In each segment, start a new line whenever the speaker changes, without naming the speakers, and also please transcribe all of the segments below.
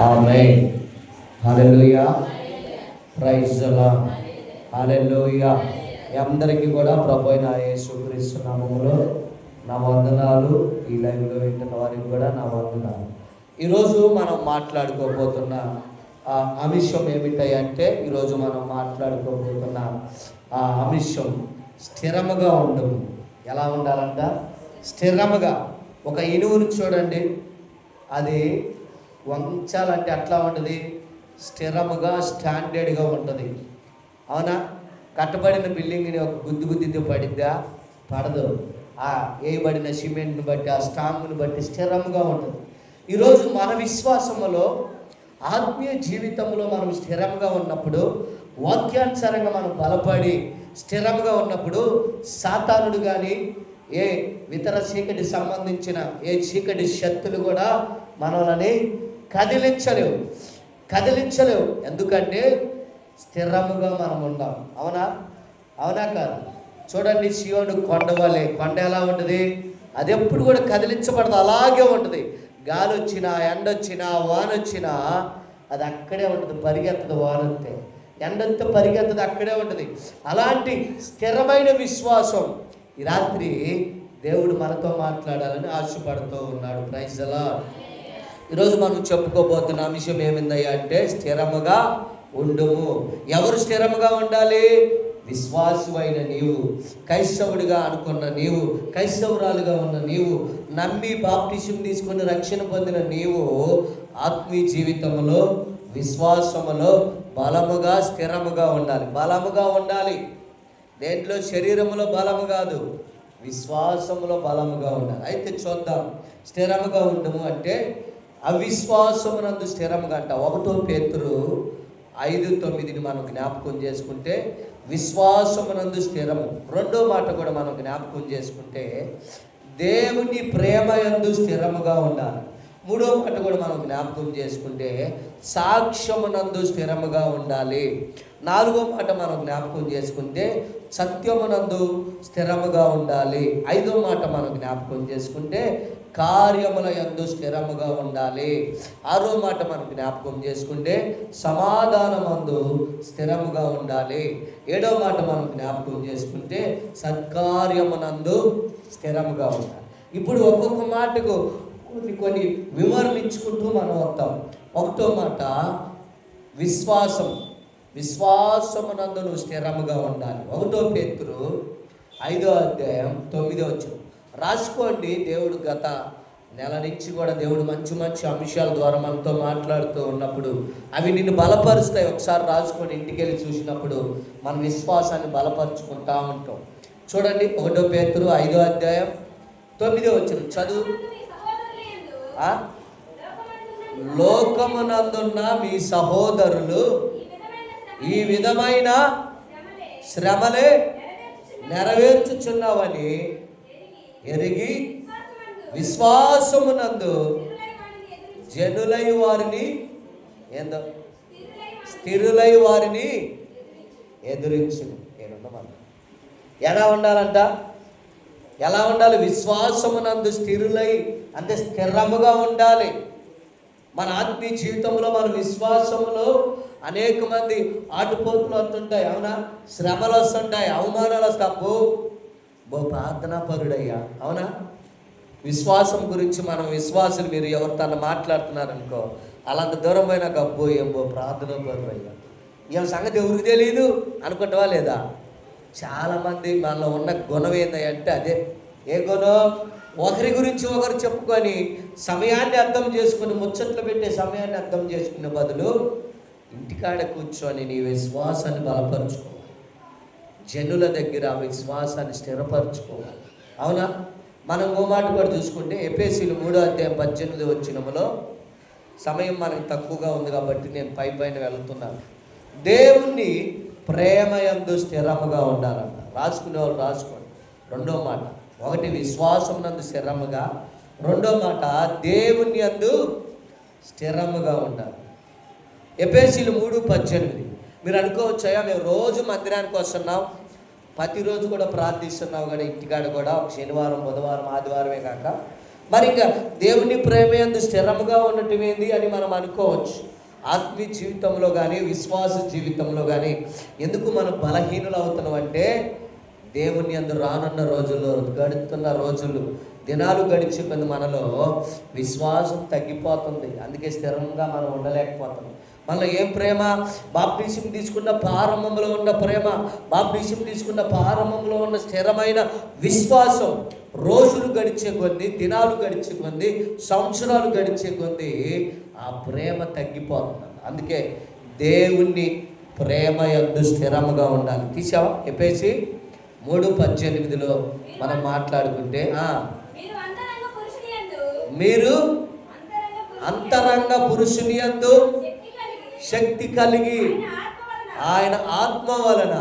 ఆమె హల్లెలూయా. ప్రైజ్ హల్లెలూయా. అందరికీ కూడా ప్రభు అయిన యేసుక్రీస్తు నామములో నా వందనాలు. ఈ లైవ్లో వింటున్న వారికి కూడా నా వందనాలు. ఈరోజు మనం మాట్లాడుకోబోతున్న ఆ అంశం ఏమిటంటే ఈరోజు మనం మాట్లాడుకోబోతున్న ఆ అంశం స్థిరముగా ఉండము ఎలా ఉండాలంట? స్థిరముగా. ఒక ఇనువుని చూడండి. అది వంచాలంటే అట్లా ఉంటుంది? స్థిరముగా స్టాండర్డ్గా ఉంటుంది. అవునా? కట్టబడిన బిల్డింగ్ని ఒక గుద్దు గుద్దితే పడిద్దా? పడదు. ఆ వేయబడిన సిమెంట్ని బట్టి ఆ స్టాంగ్ని బట్టి స్థిరంగా ఉంటుంది. ఈరోజు మన విశ్వాసములో ఆత్మీయ జీవితంలో మనం స్థిరంగా ఉన్నప్పుడు వాక్యానుసారంగా మనం బలపడి స్థిరంగా ఉన్నప్పుడు సాతానుడు కానీ ఏ ఇతర చీకటి సంబంధించిన ఏ చీకటి శక్తులు కూడా మనల్ని కదిలించలేవు. కదిలించలేవు. ఎందుకంటే స్థిరముగా మనం ఉండాం. అవునా? అవునా కాదు. చూడండి శివుడు కొండ వలె. కొండ ఎలా ఉంటుంది? అది ఎప్పుడు కూడా కదిలించబడదు. అలాగే ఉంటుంది. గాలి వచ్చినా ఎండ వచ్చినా వాన వచ్చినా అది అక్కడే ఉంటుంది. పరిగెత్తదు వానంతే ఎండంతా పరిగెత్తదు అక్కడే ఉంటుంది. అలాంటి స్థిరమైన విశ్వాసం ఈ రాత్రి దేవుడు మనతో మాట్లాడాలని ఆశపడుతూ ఉన్నాడు. ప్రైజ్ అలా ఈరోజు మనం చెప్పుకోబోతున్న అంశం ఏమిందయ్యా అంటే స్థిరముగా ఉండుము. ఎవరు స్థిరముగా ఉండాలి? విశ్వాసువైన నీవు క్రైస్తవుడిగా అనుకున్న నీవు క్రైస్తవురాలుగా ఉన్న నీవు నమ్మి బాప్టిజం తీసుకుని రక్షణ పొందిన నీవు ఆత్మీయ జీవితంలో విశ్వాసములో బలముగా స్థిరముగా ఉండాలి. బలముగా ఉండాలి. దేంట్లో? శరీరములో బలము కాదు. విశ్వాసములో బలముగా ఉండాలి. అయితే చూద్దాం. స్థిరముగా ఉండము అంటే అవిశ్వాసమునందు స్థిరముగా అంట. ఒకటో పేతురు ఐదు తొమ్మిదిని మనం జ్ఞాపకం చేసుకుంటే విశ్వాసమునందు స్థిరము. రెండో మాట కూడా మనం జ్ఞాపకం చేసుకుంటే దేవుని ప్రేమ ఎందు స్థిరముగా ఉండాలి. మూడో మాట కూడా మనం జ్ఞాపకం చేసుకుంటే సాక్ష్యమునందు స్థిరముగా ఉండాలి. నాలుగో మాట మనం జ్ఞాపకం చేసుకుంటే సత్యమునందు స్థిరముగా ఉండాలి. ఐదో మాట మనం జ్ఞాపకం చేసుకుంటే కార్యముల యందు స్థిరముగా ఉండాలి. ఆరో మాట మనం జ్ఞాపకం చేసుకుంటే సమాధానమందు స్థిరముగా ఉండాలి. ఏడో మాట మనం జ్ఞాపకం చేసుకుంటే సత్కార్యమునందు స్థిరముగా ఉండాలి. ఇప్పుడు ఒక్కొక్క మాటకు కొన్ని కొన్ని వివరించుకుంటూ మనం వస్తాం. ఒకటో మాట విశ్వాసం. విశ్వాసమునందు నువ్వు స్థిరముగా ఉండాలి. ఒకటో పేతురు ఐదో అధ్యాయం తొమ్మిదో వచ్చు రాసుకోండి దేవుడు గత నెల నుంచి కూడా దేవుడు మంచి మంచి అంశాల ద్వారా మనతో మాట్లాడుతూ ఉన్నప్పుడు అవి నిన్ను బలపరుస్తాయి. ఒకసారి రాసుకొని ఇంటికి వెళ్ళి చూసినప్పుడు మన విశ్వాసాన్ని బలపరుచుకుంటా ఉంటాం. చూడండి ఒకటో పేతురు ఐదో అధ్యాయం తొమ్మిదో వచ్చిన చదువు. లోకమునందున్న మీ సహోదరులు ఈ విధమైన శ్రమలే నెరవేర్చుచున్నావని ఎరిగి విశ్వాసమునందు జనులై వారిని ఏందో? స్థిరులై వారిని ఎదురించు నేనున్నమాట ఎలా ఉండాలంట? ఎలా ఉండాలి? విశ్వాసమునందు స్థిరులై అంటే స్థిరముగా ఉండాలి. మన ఆత్మీయ జీవితంలో మన విశ్వాసములో అనేక మంది ఆటుపోతులు వస్తుంటాయి. అవునా? శ్రమలు వస్తుంటాయి అవమానాలు వస్తాయి. బహు ప్రార్థనా పరుడయ్యా అవునా? విశ్వాసం గురించి మనం విశ్వాసులు మీరు ఎవరితో మాట్లాడుతున్నారనుకో అలాంటి దూరం పోయినా అబ్బో ఏమో ప్రార్థన పరుడయ్యా ఏం సంగతి ఎవరికి తెలియదు అనుకుంటావా లేదా? చాలామంది మనలో ఉన్న గుణం ఏంటంటే అదే. ఏ గుణం? ఒకరి గురించి ఒకరు చెప్పుకొని సమయాన్ని అర్థం చేసుకుని ముచ్చట్లు పెట్టే సమయాన్ని అర్థం చేసుకునే బదులు ఇంటికాడ కూర్చొని నీ విశ్వాసాన్ని బలపరుచుకో. జనుల దగ్గర ఆ విశ్వాసాన్ని స్థిరపరచుకోవాలి. అవునా? మనం ఓ మాట కూడా చూసుకుంటే ఎపిఎస్సీలు మూడో అధ్యాయం పద్దెనిమిది వచ్చినములో సమయం మనకు తక్కువగా ఉంది కాబట్టి నేను పై పైన వెళుతున్నాను. దేవుణ్ణి ప్రేమయందు స్థిరముగా ఉండాలంట. రాసుకునే వాళ్ళు రాసుకోండి. రెండో మాట ఒకటి విశ్వాసం నందు స్థిరముగా రెండో మాట దేవుని అందు స్థిరముగా ఉండాలి. ఎపేసీలు మూడు పద్దెనిమిది. మీరు అనుకోవచ్చాయా మేము రోజు మందిరానికి వస్తున్నాం. ప్రతిరోజు కూడా ప్రార్థిస్తున్నాం కూడా ఇంటికాడ కూడా. ఒక శనివారం బుధవారం ఆదివారమే కాక. మరి ఇంకా దేవుని ప్రేమ ఎందు స్థిరముగా ఉండటం ఏంది అని మనం అనుకోవచ్చు. ఆత్మీయ జీవితంలో కానీ విశ్వాస జీవితంలో కానీ ఎందుకు మనం బలహీనులు అవుతున్నాం అంటే దేవుని అందు రానున్న రోజుల్లో గడుతున్న రోజులు దినాలు గడిచే కొద్ది మనలో విశ్వాసం తగ్గిపోతుంది. అందుకే స్థిరంగా మనం ఉండలేకపోతున్నాం. మనలో ఏం ప్రేమ? బాప్టిజం తీసుకున్న ప్రారంభంలో ఉన్న ప్రేమ బాప్టిజం తీసుకున్న ప్రారంభంలో ఉన్న స్థిరమైన విశ్వాసం రోజులు గడిచే కొద్ది దినాలు గడిచే కొద్ది సంవత్సరాలు గడిచే కొద్ది ఆ ప్రేమ తగ్గిపోతుంది. అందుకే దేవుణ్ణి ప్రేమ ఎందు స్థిరముగా ఉండాలి. తీసావా? చెప్పేసి మూడు పద్దెనిమిదిలో మనం మాట్లాడుకుంటే
మీరు అంతరంగ పురుషుని యందు శక్తి కలిగి ఆయన ఆత్మ వలన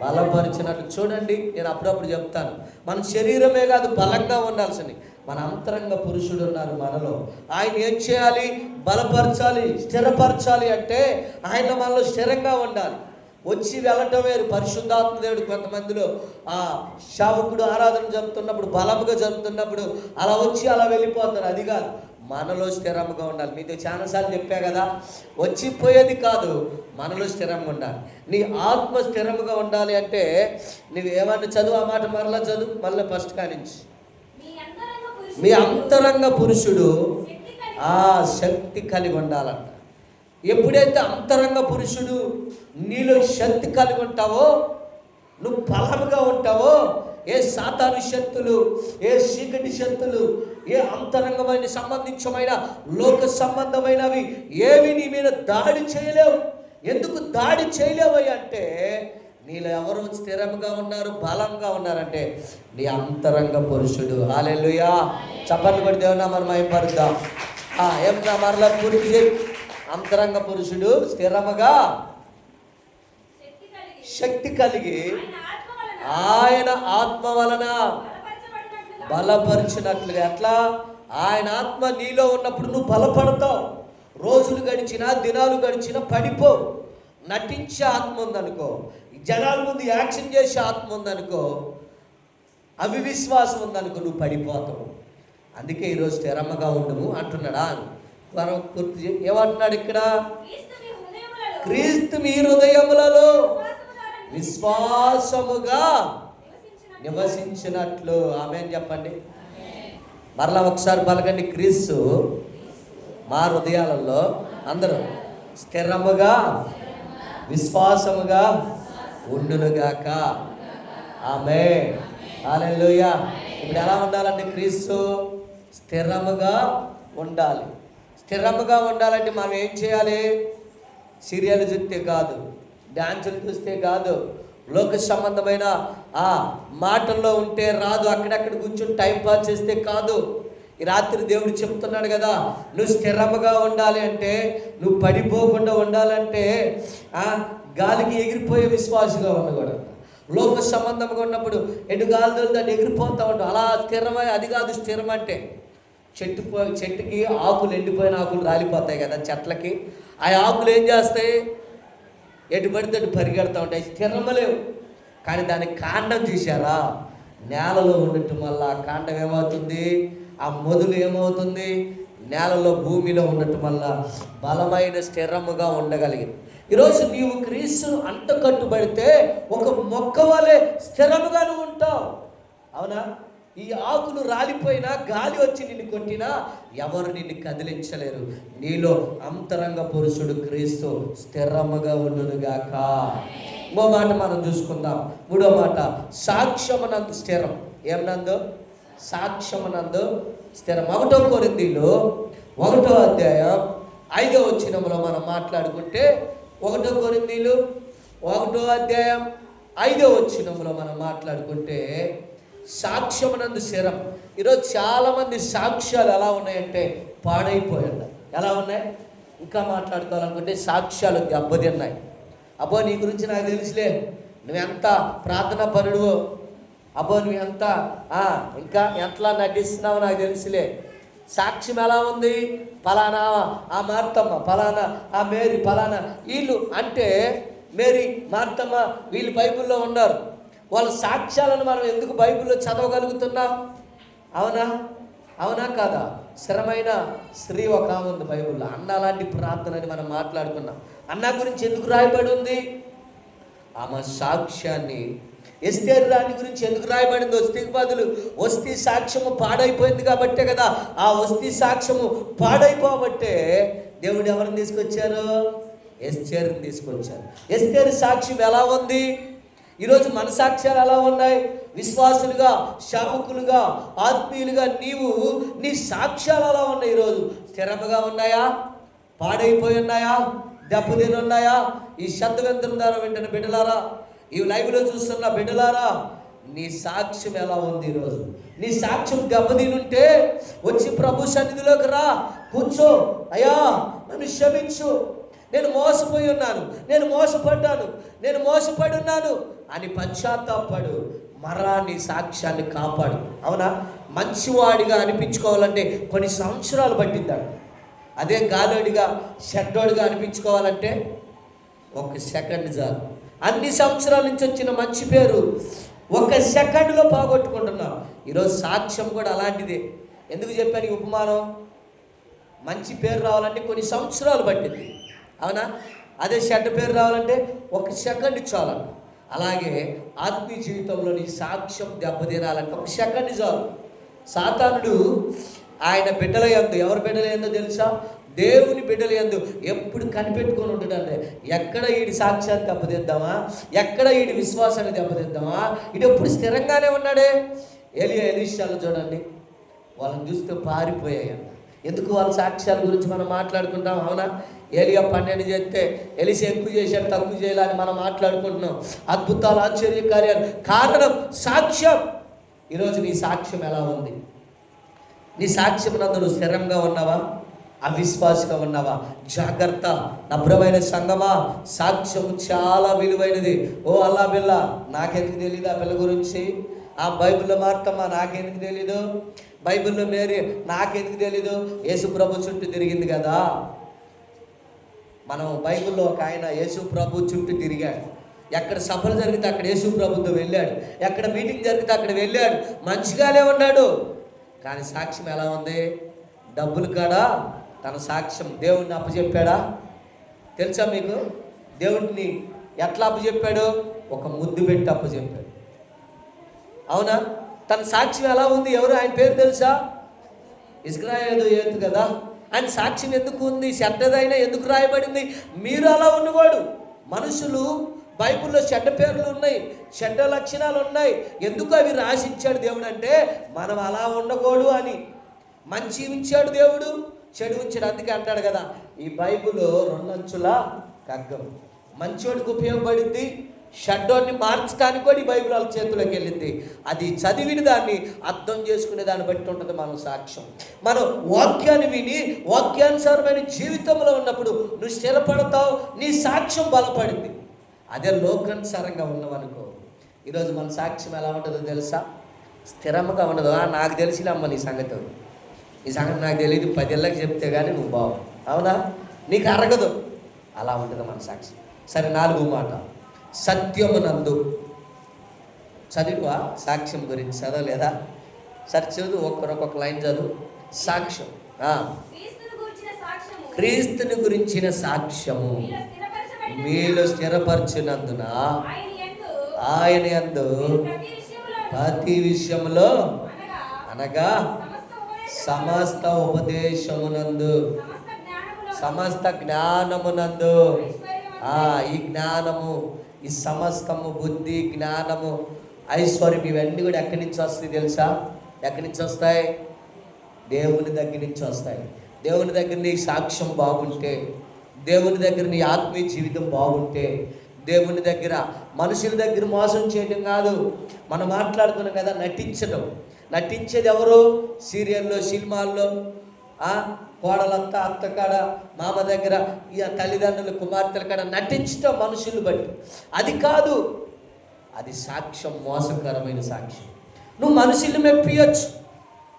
బలపరిచినట్టు
బలపరిచినట్లు. చూడండి నేను అప్పుడప్పుడు చెప్తాను. మన శరీరమే కాదు బలంగా ఉండాల్సింది. మన అంతరంగ పురుషుడు ఉన్నారు మనలో. ఆయన ఏం చేయాలి? బలపరచాలి స్థిరపరచాలి అంటే ఆయన మనలో స్థిరంగా ఉండాలి. వచ్చి వెళ్ళటం వేరు. పరిశుద్ధాత్మదేవుడు కొంతమందిలో ఆ శావకుడు ఆరాధన జరుపుతున్నప్పుడు బలముగా జరుపుతున్నప్పుడు అలా వచ్చి అలా వెళ్ళిపోతారు. అది కాదు. మనలో స్థిరంగా ఉండాలి. మీతో చాలాసార్లు చెప్పా కదా వచ్చిపోయేది కాదు మనలో స్థిరంగా ఉండాలి. నీ ఆత్మ స్థిరంగా ఉండాలి అంటే నువ్వు ఏమన్నా చదువు ఆ మాట మరలా చదువు మళ్ళీ ఫస్ట్ కానించి.
మీ అంతరంగ
పురుషుడు ఆ శక్తి కలిగి ఉండాలంట. ఎప్పుడైతే అంతరంగ పురుషుడు నీలో శక్తి కలిగి ఉంటావో నువ్వు బలముగా ఉంటావో ఏ సాతాను శక్తులు ఏ చీకటి శక్తులు ఏ అంతరంగమైన సంబంధించమైన లోక సంబంధమైనవి ఏవి నీ మీద దాడి చేయలేవు. ఎందుకు దాడి చేయలేవు అంటే నీలో ఎవరు స్థిరంగా ఉన్నారు బలంగా ఉన్నారంటే నీ అంతరంగ పురుషుడు. హాలెలుయా చప్పట్లు పడి దేవునా మనం భయపడదాం ఏమన్నా మరలా పూర్తి చేయి అంతరంగ పురుషుడు స్థిరముగా
శక్తి కలిగి ఆయన ఆత్మ వలన
ఆయన ఆత్మ వలన
బలపరచబడినట్లుగా
బలపరిచినట్లుగా ఎట్లా? ఆయన ఆత్మ నీలో ఉన్నప్పుడు నువ్వు బలపడతావు. రోజులు గడిచినా దినాలు గడిచినా పడిపో నటించే ఆత్మ ఉందనుకో జనాల ముందు యాక్షన్ చేసే ఆత్మ ఉందనుకో అవివిశ్వాసం ఉందనుకో నువ్వు పడిపోతావు. అందుకే ఈరోజు స్థిరమ్మగా ఉండము అంటున్నాడా? చేయి. ఏమంటున్నాడు ఇక్కడ?
క్రీస్తు మీ హృదయములలో.
విశ్వాసముగా. నివసించినట్లు ఆమె చెప్పండి. మరలా ఒకసారి పలకండి. క్రీస్తు మా హృదయాలలో అందరూ స్థిరముగా విశ్వాసముగా ఉండునుగాక. ఆమె అలెలుయ ఇప్పుడు ఎలా ఉండాలంటే క్రీస్తు స్థిరముగా ఉండాలి. స్థిరముగా ఉండాలంటే మనం ఏం చేయాలి? సీరియల్ చూస్తే కాదు డాన్సులు చూస్తే కాదు లోక సంబంధమైన ఆ మాటల్లో ఉంటే రాదు అక్కడక్కడ కూర్చొని టైం పాస్ చేస్తే కాదు. ఈ రాత్రి దేవుడు చెప్తున్నాడు కదా నువ్వు స్థిరముగా ఉండాలి అంటే నువ్వు పడిపోకుండా ఉండాలంటే గాలికి ఎగిరిపోయే విశ్వాసంగా ఉండకూడదు. లోక సంబంధంగా ఉన్నప్పుడు ఎటు గాలి దాన్ని ఎగిరిపోతూ ఉంటాం అలా స్థిరమై అది కాదు స్థిరం అంటే చెట్టు పో- చెట్టుకి ఆకులు ఎండిపోయిన ఆకులు రాలిపోతాయి కదా చెట్లకి. ఆ ఆకులు ఏం చేస్తాయి? ఎటు పడితే అటు పరిగెడతా ఉంటాయి. స్థిరమలేవు కానీ దాని కాండం చూశారా? నేలలో ఉండటం వల్ల ఆ కాండం ఏమవుతుంది? ఆ మొదలు ఏమవుతుంది? నేలలో భూమిలో ఉండటం వల్ల బలమైన స్థిరముగా ఉండగలిగింది. ఈరోజు నీవు క్రీస్తును అంత కట్టుబడితే ఒక మొక్క వలె స్థిరముగా నువ్వు ఉంటావు. అవునా? ఈ ఆకులు రాలిపోయినా గాలి వచ్చి నిన్ను కొట్టినా ఎవరు నిన్ను కదిలించలేరు. నీలో అంతరంగ పురుషుడు క్రీస్తు స్థిరముగా ఉండునుగాక. ఇంకో మాట మనం చూసుకుందాం. మూడో మాట సాక్ష్యమనందు స్థిరం. ఏమనందు? సాక్ష్యమనందు స్థిరం. ఒకటో కొరిందీలో ఒకటో అధ్యాయం ఐదో వచ్చినములో మనం మాట్లాడుకుంటే ఒకటో కొరిందీలు ఒకటో అధ్యాయం ఐదో వచ్చినములో మనం మాట్లాడుకుంటే సాక్ష్యమునందు స్థిరం. ఈరోజు చాలామంది సాక్ష్యాలు ఎలా ఉన్నాయంటే పాడైపోయాడు ఎలా ఉన్నాయి? ఇంకా మాట్లాడుకోవాలనుకుంటే సాక్ష్యాలు దెబ్బతిన్నాయి. అబ్బో నీ గురించి నాకు తెలుసులే. నువ్వెంత ప్రార్థన పరుడువో? అబ్బో నువ్వు ఎంత ఆ, ఇంకా ఎంతలా నటిస్తున్నావో నాకు తెలుసులే. సాక్ష్యం ఎలా ఉంది? ఫలానా ఆ మార్తమ్మ ఫలానా ఆ మేరీ ఫలానా వీళ్ళు అంటే మేరీ మార్తమ్మ వీళ్ళు బైబిల్లో ఉన్నారు. వాళ్ళ సాక్ష్యాలను మనం ఎందుకు బైబిల్లో చదవగలుగుతున్నాం? అవునా? అవునా కాదా? స్థిరమైన స్త్రీ ఒక ఆమె ఉంది బైబుల్లో. అన్న లాంటి ప్రార్థన అని మనం మాట్లాడుకున్నాం. అన్న గురించి ఎందుకు రాయబడి ఉంది ఆమె సాక్ష్యాన్ని. ఎస్తేరు రాణి గురించి ఎందుకు రాయబడింది? వస్తీకి బదులు వస్తీ సాక్ష్యము పాడైపోయింది కాబట్టే కదా. ఆ వస్తీ సాక్ష్యము పాడైపోబట్టే దేవుడు ఎవరిని తీసుకొచ్చారు? ఎస్తేరుని తీసుకొచ్చారు. ఎస్తేరు సాక్ష్యం ఎలా ఉంది? ఈరోజు మన సాక్ష్యాలు ఎలా ఉన్నాయి? విశ్వాసులుగా శాపకులుగా ఆత్మీయులుగా నీవు నీ సాక్ష్యాలు అలా ఉన్నాయి ఈరోజు స్థిరముగా ఉన్నాయా? పాడైపోయి ఉన్నాయా? దెబ్బతిని ఉన్నాయా? ఈ శబ్దగంధం ద్వారా వింటున్న బిడ్డలారా ఈ లైవ్లో చూస్తున్న బిడ్డలారా నీ సాక్ష్యం ఎలా ఉంది ఈరోజు? నీ సాక్ష్యం దెబ్బతినుంటే వచ్చి ప్రభు సన్నిధిలోకి రా. కూర్చో. అయ్యా నన్ను క్షమించు. నేను మోసపోయి ఉన్నాను. నేను మోసపడ్డాను. నేను మోసపడి ఉన్నాను. అని పశ్చాత్తాపడు. మరా నీ సాక్ష్యాన్ని కాపాడు. అవునా? మంచివాడిగా అనిపించుకోవాలంటే కొన్ని సంవత్సరాలు పట్టిందాడు అదే గాలోడిగా షడ్డోడిగా అనిపించుకోవాలంటే ఒక సెకండ్ చాలు. అన్ని సంవత్సరాల నుంచి వచ్చిన మంచి పేరు ఒక సెకండ్లో పోగొట్టుకుంటున్నాం ఈరోజు సాక్ష్యం కూడా అలాంటిదే. ఎందుకు చెప్పాను ఈ ఉపమానం? మంచి పేరు రావాలంటే కొన్ని సంవత్సరాలు పట్టింది అవునా? అదే చెడ్డ పేరు రావాలంటే ఒక సెకండ్ చాలు అలాగే ఆత్మీయ జీవితంలో నీ సాక్ష్యం దెబ్బతినాలంటే ఒక సెకండ్ చాలు. సాతానుడు ఆయన బిడ్డల ఎందు ఎవరి బిడ్డల యందో తెలుసా? దేవుని బిడ్డల ఎందు ఎప్పుడు కనిపెట్టుకొని ఉంటాడంటే ఎక్కడ ఈడి సాక్ష్యాన్ని దెబ్బతిద్దామా? ఎక్కడ ఈడి విశ్వాసాన్ని దెబ్బతిద్దామా? ఇటు ఎప్పుడు స్థిరంగానే ఉన్నాడే? ఎలియా ఎలిషాలు చూడండి. వాళ్ళని చూస్తే పారిపోయాయంట. ఎందుకు వాళ్ళ సాక్ష్యాల గురించి మనం మాట్లాడుకుంటాం? అవునా? ఏలియా పన్నెండు చేస్తే ఎలిసి ఎక్కువ చేశాడు తక్కువ చేయాలని మనం మాట్లాడుకుంటున్నాం. అద్భుతాలు ఆశ్చర్యకార్యాలు. కారణం సాక్ష్యం. ఈరోజు నీ సాక్ష్యం ఎలా ఉంది? నీ సాక్ష్యం నందు స్థిరంగా ఉన్నావా? అవిశ్వాసగా ఉన్నావా? జాగ్రత్త. నభ్రమైన సంగమా? సాక్ష్యం చాలా విలువైనది. ఓ అల్లా బిల్ల నాకెందుకు తెలియదు ఆ పిల్ల గురించి? ఆ బైబిల్లో మార్తమ్మా నాకెందుకు తెలీదు? బైబిల్లో మేరీ నాకెందుకు తెలీదు? యేసు ప్రభు చుట్టూ తిరిగింది కదా. మనం బైబిల్లో ఒక ఆయన యేసు ప్రభు చుట్టూ తిరిగాడు. ఎక్కడ సభలు జరిగితే అక్కడ యేసు ప్రభుతో వెళ్ళాడు. ఎక్కడ మీటింగ్ జరిగితే అక్కడ వెళ్ళాడు. మంచిగానే ఉన్నాడు. కానీ సాక్ష్యం ఎలా ఉంది? డబ్బులు కాడా? తన సాక్ష్యం దేవుణ్ణి అప్పచెప్పాడా? తెలుసా మీకు? దేవుడిని ఎట్లా అప్పచెప్పాడు? ఒక ముద్దు పెట్టి అప్పచెప్పాడు. అవునా? తన సాక్ష్యం ఎలా ఉంది? ఎవరు? ఆయన పేరు తెలుసా? ఇస్రాయేలు ఏదు కదా? ఆయన సాక్ష్యం ఎందుకు ఉంది? చెడ్డదైనా ఎందుకు రాయబడింది? మీరు అలా ఉన్నవాడు. మనుషులు బైబిల్లో చెడ్డ పేర్లు ఉన్నాయి చెడ్డ లక్షణాలు ఉన్నాయి. ఎందుకు అవి రాసిచ్చాడు దేవుడు అంటే మనం అలా ఉండకూడదు అని. మంచి ఉంచాడు దేవుడు చెడు ఉంచాడు. అందుకే అంటాడు కదా ఈ బైబిల్ రెండంచుల కగ్గం మంచోడికి ఉపయోగపడింది షడ్డోర్ని మార్చడానికి కూడా ఈ బైబిల్ వాళ్ళ చేతిలోకి వెళ్ళింది. అది చదివిన దాన్ని అర్థం చేసుకునే దాన్ని బట్టి ఉంటుంది మనం సాక్ష్యం. మనం వాక్యాన్ని విని వాక్యానుసారమైన జీవితంలో ఉన్నప్పుడు నువ్వు స్థిరపడతావు నీ సాక్ష్యం బలపడింది. అదే లోకానుసారంగా ఉన్నావనుకో. ఈరోజు మన సాక్ష్యం ఎలా ఉంటుందో తెలుసా? స్థిరంగా ఉండదు "ఆ, నాకు తెలిసినమ్మ నీ సంగతి. ఈ సంగతి నాకు తెలియదు. పదేళ్ళకి చెప్తే కానీ నువ్వు బావు. అవునా? నీకు అరగదు. అలా ఉంటుంది మన సాక్షి సరే నాలుగు మాట. సత్యమునందు. చదివా? సాక్ష్యం గురించి చదవలేదా? సరే చదువు ఒక్కొక్క లైన్ చదువు. సాక్ష్యం.
క్రీస్తుని గురించిన సాక్ష్యము. మీలో
స్థిరపరచినందున
ఆయన
ఎందు
ప్రతి విషయంలో అనగా సమస్త
ఉపదేశమునందు
సమస్త
జ్ఞానమునందు. ఆ ఈ జ్ఞానము ఈ సమస్తము బుద్ధి జ్ఞానము ఐశ్వర్యం ఇవన్నీ కూడా ఎక్కడి నుంచి వస్తాయి తెలుసా? ఎక్కడి నుంచి వస్తాయి? దేవుని దగ్గర నుంచి వస్తాయి. దేవుని దగ్గర నీ సాక్ష్యం బాగుంటే దేవుని దగ్గర నీ ఆత్మీయ జీవితం బాగుంటే దేవుని దగ్గర మనుషుల దగ్గర మోసం చేయడం కాదు. మనం మాట్లాడుకున్నాం కదా నటించడం నటించేది ఎవరు? సీరియల్లో సినిమాల్లో కోడలంతా అత్త కాడ మామ దగ్గర ఇక తల్లిదండ్రులు కుమార్తెల కాడ నటించడం మనుషులు బట్టి. అది కాదు అది సాక్ష్యం మోసకరమైన సాక్ష్యం. నువ్వు మనుషులు మెప్పియచ్చు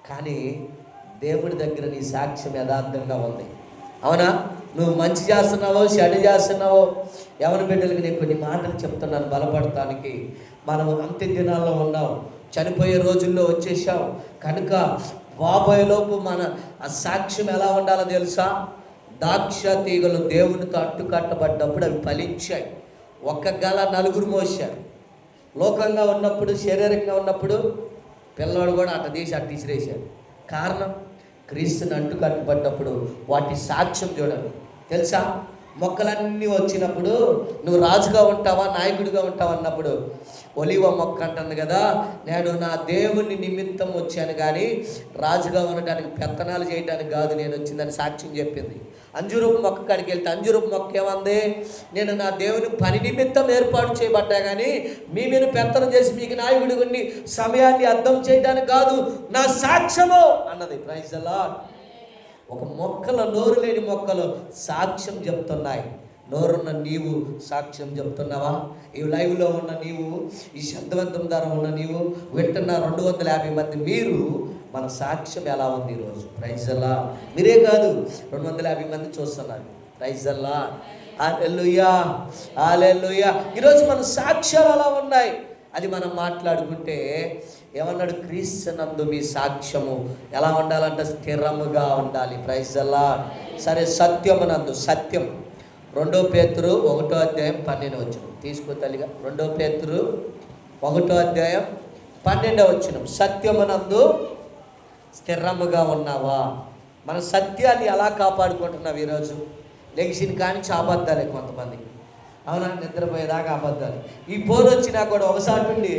కానీ దేవుడి దగ్గర నీ సాక్ష్యం యథార్థంగా ఉంది. అవునా? నువ్వు మంచి చేస్తున్నావో చెడు చేస్తున్నావో ఎవరి బిడ్డలకి నేను కొన్ని మాటలు చెప్తున్నాను బలపడటానికి. మనం అంత్య దినాల్లో ఉన్నాం చనిపోయే రోజుల్లో వచ్చేసాం కనుక బాబోయేలోపు మన ఆ సాక్ష్యం ఎలా ఉండాలో తెలుసా? దాక్ష తీగలు దేవునితో అట్టుకట్టబడ్డప్పుడు అవి ఫలించాయి. ఒక్క గల నలుగురు మోసారు లోకంగా ఉన్నప్పుడు శారీరకంగా ఉన్నప్పుడు పిల్లవాడు కూడా అట్ట తీసి అట్ట తీసిరేశాడు కారణం? క్రీస్తుని అంటుకట్టుబడ్డప్పుడు వాటి సాక్ష్యం చూడండి. తెలుసా? మొక్కలన్నీ వచ్చినప్పుడు నువ్వు రాజుగా ఉంటావా నాయకుడిగా ఉంటావా అన్నప్పుడు ఒలివ మొక్క అంటుంది కదా నేను నా దేవుని నిమిత్తం వచ్చాను కానీ రాజుగా ఉండడానికి పెత్తనాలు చేయడానికి కాదు నేను వచ్చిందని సాక్ష్యం చెప్పింది. అంజురూపు మొక్క కాడికి వెళ్తే అంజురూపు మొక్క ఏమంది? నేను నా దేవుని పని నిమిత్తం ఏర్పాటు చేయబడ్డా కానీ మీ మీద పెత్తనం చేసి మీకు నాయకుడి కొన్ని సమయాన్ని అర్థం చేయడానికి కాదు నా సాక్ష్యము! అన్నది. ప్రైజ్ అలా ఒక మొక్కల నోరు లేని మొక్కలు సాక్ష్యం చెప్తున్నాయి. నోరున్న నీవు సాక్ష్యం చెప్తున్నావా ఈ లైవ్లో ఉన్న నీవు ఈ శబ్దవంతం ద్వారా ఉన్న నీవు వింటున్న రెండు వందల యాభై మంది మీరు మన సాక్ష్యం ఎలా ఉంది ఈరోజు? ప్రైజల్లా మీరే కాదు రెండు వందల యాభై మంది చూస్తున్నారు. ప్రైజల్లా ఆలెల్లుయా ఆలెల్లుయా ఈరోజు మన సాక్ష్యాలు అలా ఉన్నాయి. అది మనం మాట్లాడుకుంటే ఏమన్నాడు? క్రీస్తునందు మీ సాక్ష్యము ఎలా ఉండాలంటే స్థిరముగా ఉండాలి. ప్రైజల్లా సరే సత్యమునందు సత్యం. రెండో పేతురు ఒకటో అధ్యాయం పన్నెండు వచ్చిన తీసుకో తల్లిగా. రెండో పేతురు ఒకటో అధ్యాయం పన్నెండవ వచ్చిన సత్యమునందు స్థిరముగా ఉన్నావా? మన సత్యాన్ని ఎలా కాపాడుకుంటున్నావు ఈరోజు? లెగిసిన కానీ అబద్ధాలే కొంతమంది. అవునా? నిద్రపోయేదాకా అబద్ధాలు. ఈ ఫోన్ వచ్చినా కూడా ఒకసారి ఉండి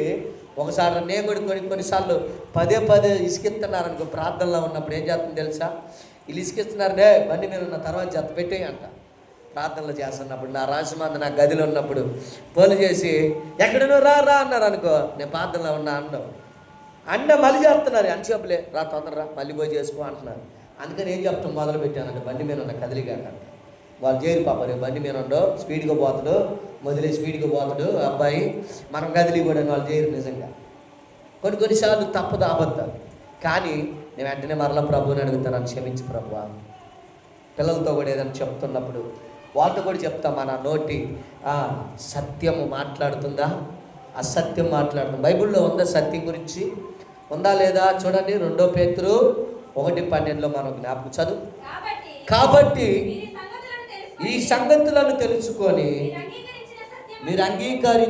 ఒకసారి నేను కూడా కొన్ని కొన్నిసార్లు పదే పదే ఇసుకిస్తున్నారు అనుకో ప్రార్థనలో ఉన్నప్పుడు ఏం చేస్తుంది తెలుసా? వీళ్ళు ఇసుకిస్తున్నారు డే బండి మీద ఉన్న తర్వాత జత పెట్టేయంట. ప్రార్థనలు చేస్తున్నప్పుడు నా రాజమంది నా గదిలో ఉన్నప్పుడు పోలు చేసి ఎక్కడనో రా రా అన్నారు అనుకో నేను ప్రార్థనలో ఉన్నా అన్నావు. అన్న మళ్ళీ చేస్తున్నారు అంచెప్పులే రా తొందరరా మళ్ళీ పోయి చేసుకో అంటున్నారు. అందుకని ఏం చెప్తాం మొదలు పెట్టానంటే బండి మీద ఉన్న కదిలిగాక వాళ్ళు చేరు పాప రేపు బండి మీద ఉండవు స్పీడ్గా పోతాడు మొదలే స్పీడ్గా పోతాడు అబ్బాయి మనం కదిలి కూడా వాళ్ళు చేయరు నిజంగా. కొన్ని కొన్నిసార్లు తప్పదు అబద్ధాలు. కానీ నేను వెంటనే మరలా ప్రభుని అడుగుతాను క్షమించి ప్రభు పిల్లలతో కూడా ఏదైనా చెప్తున్నప్పుడు వాళ్ళతో కూడా చెప్తా మన నోటి సత్యము మాట్లాడుతుందా? అసత్యం మాట్లాడుతుంది. బైబిల్లో ఉందా సత్యం గురించి? ఉందా లేదా చూడండి రెండో పేతురు ఒకటి పన్నెండులో మనం జ్ఞాపకం చదువు.
కాబట్టి ఈ సంగతులను తెలుసుకొని
మీరు అంగీకరి